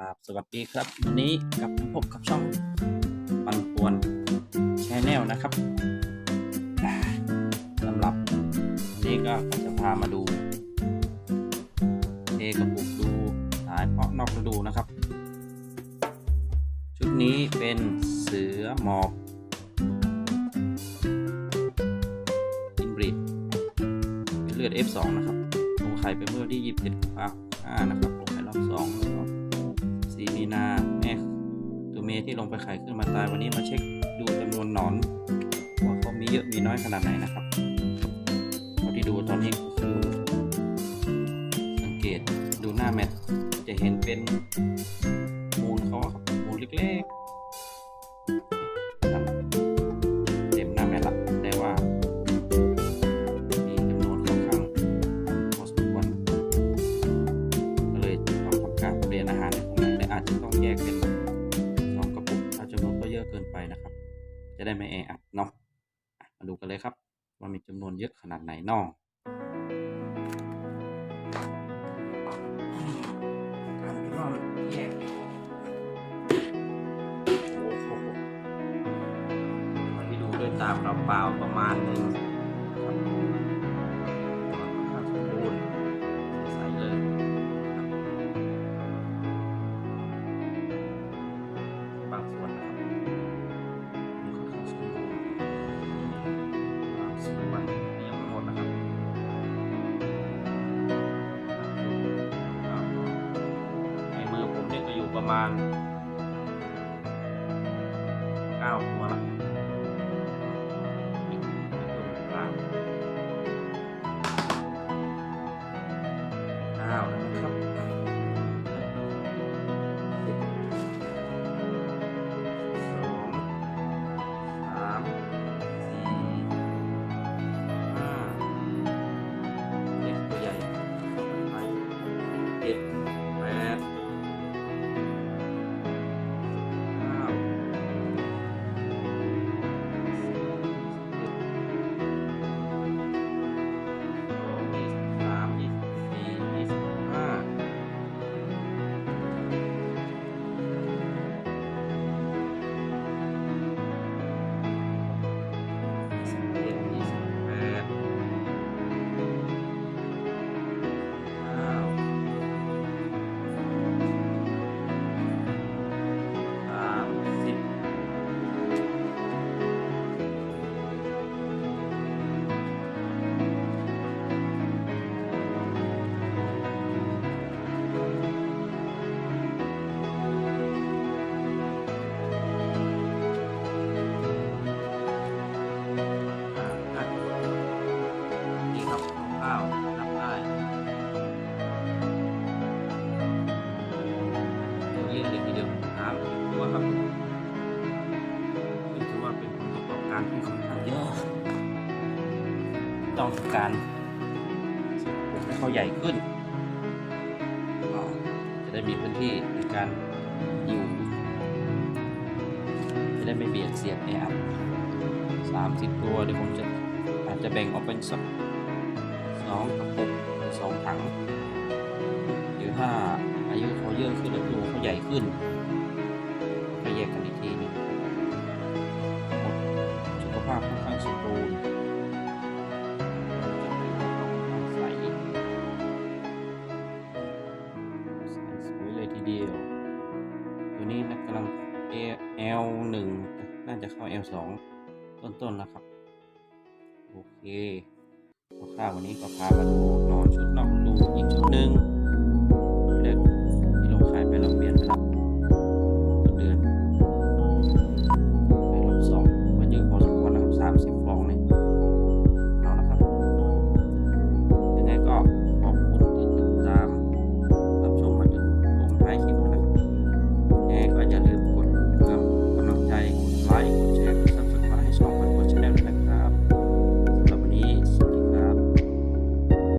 ครับสวัสดีครับวันนี้กลับมาพบกับช่องปันปวนชแนลนะครับสำหรับวันนี้ก็จะพามาดูเทกระปุกดูสายเพาะนอกฤดูนะครับ ชุดนี้เป็นเสือหมอบอินบริดเป็นเลือด F2 นะครับลงไข่ไปเมื่อวันที่ 27กุมภาพันธ์นะครับลงไข่รอบ2แล้วก็สีมี นาแม่ตัวเมียที่ลงไปไข่ขึ้นมาตายวันนี้มาเช็คดูจำนวนหนอนว่าเขามีเยอะมีน้อยขนาดไหนนะครับเท่าที่ดูตอนนี้คือสังเกตดูหน้าแมทจะเห็นเป็นมูลเขาครับมูลเล็ก จะได้ไม่แออัดเนาะอะมาดูกันเลยครับว่ามีจำนวนเยอะขนาดไหนนอการร่อนแยกโอ้โหมาดูด้วยตาเปล่าๆประมาณนึง ประมาณเก้าตัวละ เยอะเลยทีเดียวสามสิบตัวครับถือว่าเป็นผลประกอบการที่ค่อนข้างเยอะต้องการปลูกให้เขาใหญ่ขึ้น จะได้มีพื้นที่ในการอยู่ จะได้ไม่เบียดเสียดแออัดสามสิบตัวเดี๋ยวผมจะอาจจะแบ่งออกเป็นสักสองกระปุกหรือสองถังหรือถ้า อายุเขาเยอะขึ้นแล้วตัวเขาใหญ่ขึ้นก็แยกกันอีกทีหนึงสุขภาพค่อนข้างสมบูรณ์ใสใสสวยเลยทีเดียว ตัวนี้นะกำลัง L หนึ่งน่าจะเข้า L สองต้นๆนะครับ โอเคคร่าวๆวันนี้ก็พามาดูนอนชุดนอกดูอีกชุดหนึ่ง